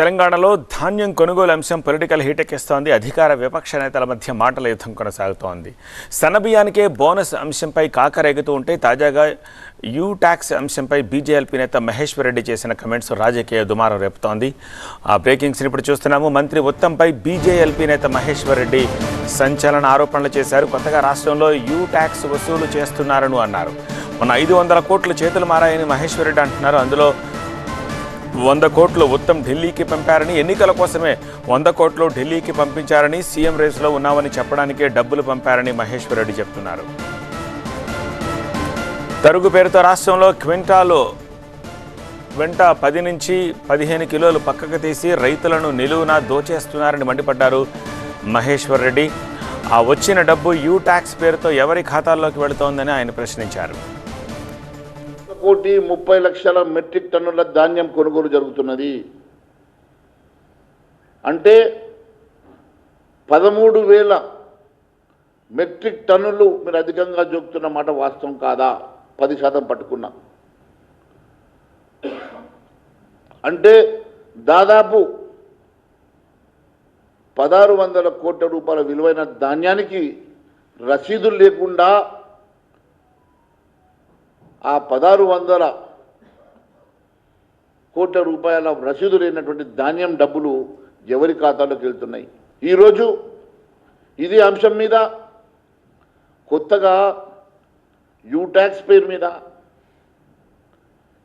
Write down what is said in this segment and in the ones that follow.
తెలంగాణలో ధాన్యం కొనుగోలు అంశం పొలిటికల్ హీటెక్కిస్తోంది. అధికార విపక్ష నేతల మధ్య మాటల యుద్ధం కొనసాగుతోంది. సన్నబియానికే బోనస్ అంశంపై కాకరేగుతూ ఉంటే తాజాగా యూ ట్యాక్స్ అంశంపై బీజేఎల్పీ నేత మహేశ్వర్ రెడ్డి చేసిన కమెంట్స్ రాజకీయ దుమారం రేపుతోంది. ఆ బ్రేకింగ్స్ని ఇప్పుడు చూస్తున్నాము. మంత్రి ఉత్తంపై బీజేఎల్పీ నేత మహేశ్వర్ రెడ్డి సంచలన ఆరోపణలు చేశారు. కొత్తగా రాష్ట్రంలో యూ ట్యాక్స్ వసూలు చేస్తున్నారని అన్నారు. మొన్న ఐదు వందల కోట్లు చేతులు మారాయని మహేశ్వర్ రెడ్డి అంటున్నారు. అందులో వంద కోట్లు ఉత్తమ్ ఢిల్లీకి పంపారని ఎన్నికల కోసమే వంద కోట్లు ఢిల్లీకి పంపించారని సీఎం రేసులో ఉన్నామని చెప్పడానికే డబ్బులు పంపారని మహేశ్వర్ రెడ్డి చెప్తున్నారు. తరుగు పేరుతో రాష్ట్రంలో క్వింటాలు వెంట పది నుంచి పదిహేను కిలోలు పక్కకు తీసి రైతులను నిలువున దోచేస్తున్నారని మండిపడ్డారు మహేశ్వర్ రెడ్డి. ఆ వచ్చిన డబ్బు యూ ట్యాక్స్ పేరుతో ఎవరి ఖాతాల్లోకి వెళుతోందని ఆయన ప్రశ్నించారు. కోటి ముప్పై లక్షల మెట్రిక్ టన్నుల ధాన్యం కొనుగోలు జరుగుతున్నది. అంటే పదమూడు వేల మెట్రిక్ టన్నులు మీరు అధికంగా జోగుతున్న మాట వాస్తవం కాదా? పది శాతం పట్టుకున్నా. అంటే దాదాపు పదహారు వందల కోట్ల రూపాయల విలువైన ధాన్యానికి రసీదులు లేకుండా ఆ పదహారు వందల కోట్ల రూపాయల రసీదు లేనటువంటి ధాన్యం డబ్బులు ఎవరి ఖాతాలోకి వెళ్తున్నాయి? ఈరోజు ఇది అంశం మీద కొత్తగా యూ ట్యాక్స్ పేరు మీద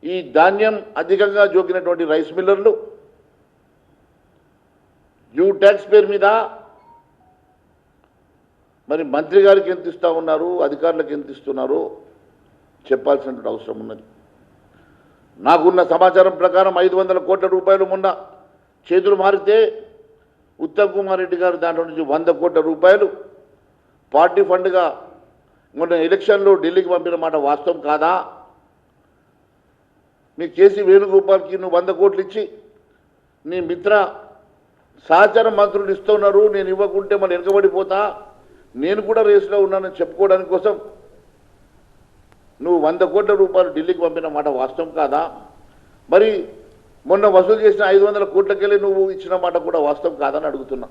ఈ ధాన్యం అధికంగా జోకినటువంటి రైస్ మిల్లర్లు యూ ట్యాక్స్ పేరు మీద మరి మంత్రి గారికి ఎంత ఇస్తా ఉన్నారు? అధికారులకు ఎంత ఇస్తున్నారు? చెప్పాల్సిన అవసరం ఉన్నది. నాకున్న సమాచారం ప్రకారం ఐదు వందల కోట్ల రూపాయలు మొన్న చేతులు మారితే ఉత్తమ్ కుమార్ రెడ్డి గారు దాంట్లో నుంచి వంద కోట్ల రూపాయలు పార్టీ ఫండ్గా మొన్న ఎలక్షన్లో ఢిల్లీకి పంపిన మాట వాస్తవం కాదా? మీ కేసీ వేణుగోపాల్కి నువ్వు వంద కోట్లు ఇచ్చి నీ మిత్ర సహచర మంత్రులు ఇస్తున్నారు నేను ఇవ్వకుంటే మళ్ళీ వెనుకబడిపోతా. నేను కూడా రేసులో ఉన్నానని చెప్పుకోవడానికి కోసం నువ్వు వంద కోట్ల రూపాయలు ఢిల్లీకి పంపిన మాట వాస్తవం కాదా? మరి మొన్న వసూలు చేసిన ఐదు వందల కోట్లకెళ్ళి నువ్వు ఇచ్చిన మాట కూడా వాస్తవం కాదని అడుగుతున్నా.